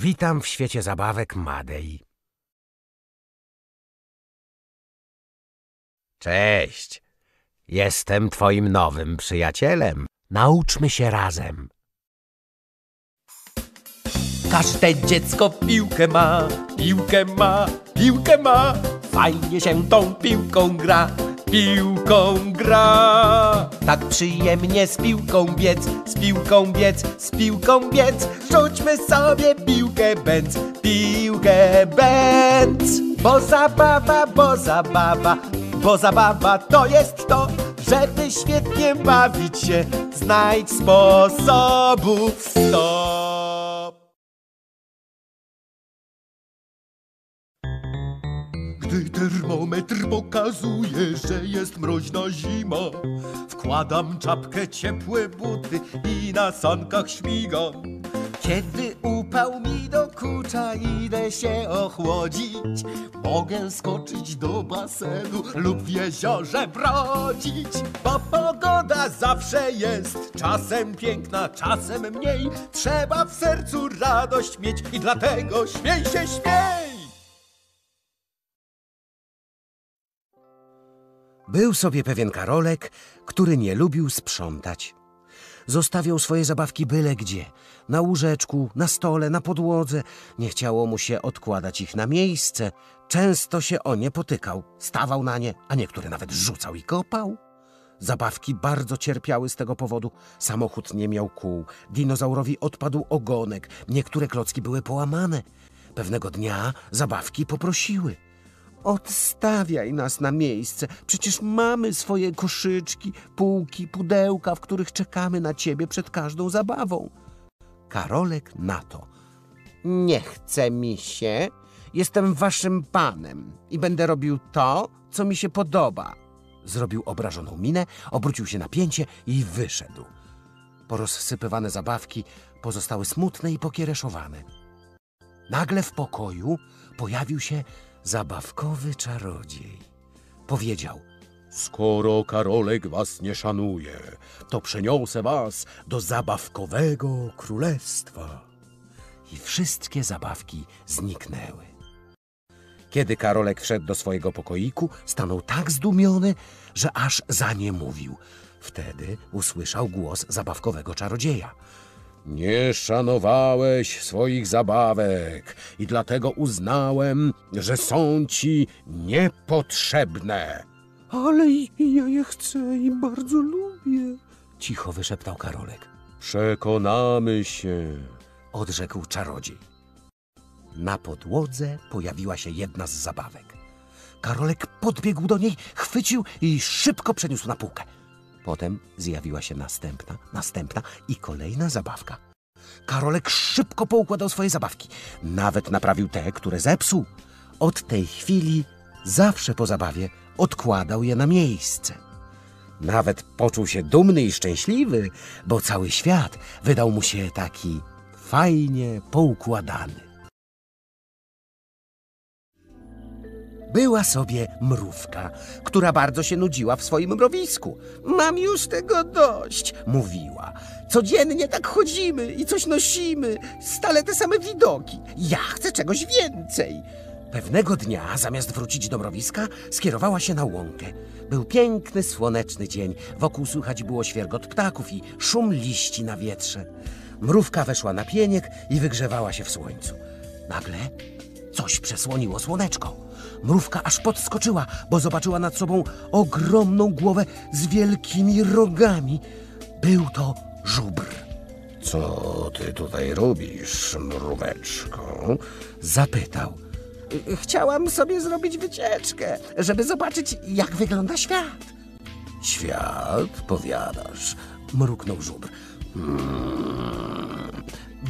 Witam w świecie zabawek Madej. Cześć. Jestem twoim nowym przyjacielem. Nauczmy się razem. Każde dziecko piłkę ma, piłkę ma, piłkę ma. Fajnie się tą piłką gra, piłką gra. Tak przyjemnie z piłką biec, z piłką biec, z piłką biec. Rzućmy sobie piłkę bęc, piłkę bęc. Bo zabawa, bo zabawa, bo zabawa to jest to, żeby świetnie bawić się. Znajdź sposobów stop. Gdy termometr pokazuje, że jest mroźna zima, wkładam czapkę, ciepłe buty i na sankach śmigam. Kiedy upał mi dokucza, idę się ochłodzić. Mogę skoczyć do basenu lub w jeziorze brodzić, bo pogoda zawsze jest czasem piękna, czasem mniej. Trzeba w sercu radość mieć i dlatego śmiej się, śmiej! Był sobie pewien Karolek, który nie lubił sprzątać. Zostawiał swoje zabawki byle gdzie. Na łóżeczku, na stole, na podłodze. Nie chciało mu się odkładać ich na miejsce. Często się o nie potykał. Stawał na nie, a niektóre nawet rzucał i kopał. Zabawki bardzo cierpiały z tego powodu. Samochód nie miał kół. Dinozaurowi odpadł ogonek. Niektóre klocki były połamane. Pewnego dnia zabawki poprosiły. Odstawiaj nas na miejsce. Przecież mamy swoje koszyczki, półki, pudełka, w których czekamy na ciebie przed każdą zabawą. Karolek na to. Nie chce mi się. Jestem waszym panem i będę robił to, co mi się podoba. Zrobił obrażoną minę, obrócił się na pięcie i wyszedł. Porozsypywane zabawki pozostały smutne i pokiereszowane. Nagle w pokoju pojawił się zabawkowy czarodziej. Powiedział: Skoro Karolek was nie szanuje, to przeniosę was do zabawkowego królestwa. i wszystkie zabawki zniknęły. Kiedy Karolek wszedł do swojego pokoiku, stanął tak zdumiony, że aż zaniemówił. Wtedy usłyszał głos zabawkowego czarodzieja. Nie szanowałeś swoich zabawek i dlatego uznałem, że są ci niepotrzebne. Ale ja je chcę i bardzo lubię, cicho wyszeptał Karolek. Przekonamy się. odrzekł czarodziej. Na podłodze pojawiła się jedna z zabawek. Karolek podbiegł do niej, chwycił i szybko przeniósł na półkę. Potem zjawiła się następna, następna i kolejna zabawka. Karolek szybko poukładał swoje zabawki. Nawet naprawił te, które zepsuł. Od tej chwili, zawsze po zabawie, odkładał je na miejsce. Nawet poczuł się dumny i szczęśliwy, bo cały świat wydał mu się taki fajnie poukładany. Była sobie mrówka, która bardzo się nudziła w swoim mrowisku. Mam już tego dość, mówiła. Codziennie tak chodzimy i coś nosimy, stale te same widoki. Ja chcę czegoś więcej. Pewnego dnia, zamiast wrócić do mrowiska, skierowała się na łąkę. Był piękny, słoneczny dzień. Wokół słychać było świergot ptaków i szum liści na wietrze. Mrówka weszła na pieniek i wygrzewała się w słońcu. Nagle Coś przesłoniło słoneczko. Mrówka aż podskoczyła, bo zobaczyła nad sobą ogromną głowę z wielkimi rogami. Był to żubr. Co ty tutaj robisz, mróweczko? Zapytał. Chciałam sobie zrobić wycieczkę, żeby zobaczyć, jak wygląda świat. Świat, powiadasz. Mruknął żubr.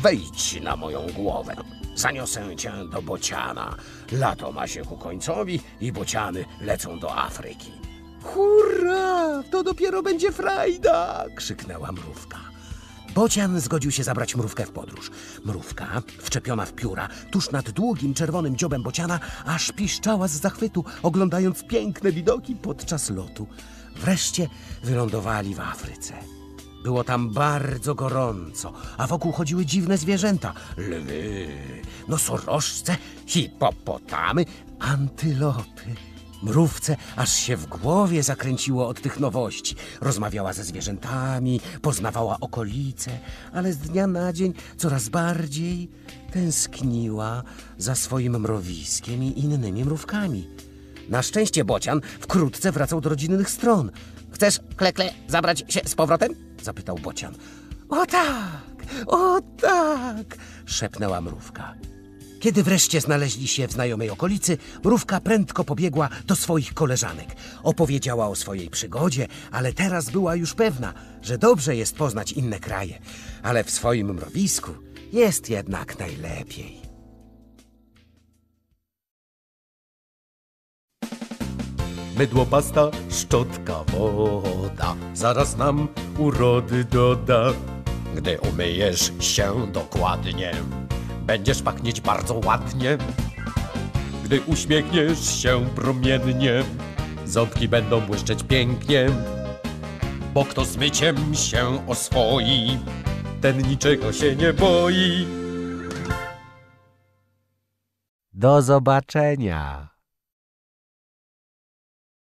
Wejdź na moją głowę. Zaniosę cię do bociana. Lato ma się ku końcowi i bociany lecą do Afryki. Hurra! To dopiero będzie frajda! krzyknęła mrówka. Bocian zgodził się zabrać mrówkę w podróż. Mrówka, wczepiona w pióra, tuż nad długim czerwonym dziobem bociana, aż piszczała z zachwytu, oglądając piękne widoki podczas lotu. Wreszcie wylądowali w Afryce. Było tam bardzo gorąco, a wokół chodziły dziwne zwierzęta. Lwy, nosorożce, hipopotamy, antylopy. Mrówce aż się w głowie zakręciło od tych nowości. Rozmawiała ze zwierzętami, poznawała okolice, ale z dnia na dzień coraz bardziej tęskniła za swoim mrowiskiem i innymi mrówkami. Na szczęście Bocian wkrótce wracał do rodzinnych stron. Chcesz, Klekle, zabrać się z powrotem? Zapytał Bocian. O tak, o tak, szepnęła mrówka. Kiedy wreszcie znaleźli się w znajomej okolicy, mrówka prędko pobiegła do swoich koleżanek. Opowiedziała o swojej przygodzie, ale teraz była już pewna, że dobrze jest poznać inne kraje, ale w swoim mrowisku jest jednak najlepiej. Mydło, pasta, szczotka, woda. Zaraz nam urody doda. Gdy umyjesz się dokładnie Będziesz pachnieć bardzo ładnie. Gdy uśmiechniesz się promiennie Ząbki będą błyszczeć pięknie. Bo kto z myciem się oswoi Ten niczego się nie boi. Do zobaczenia.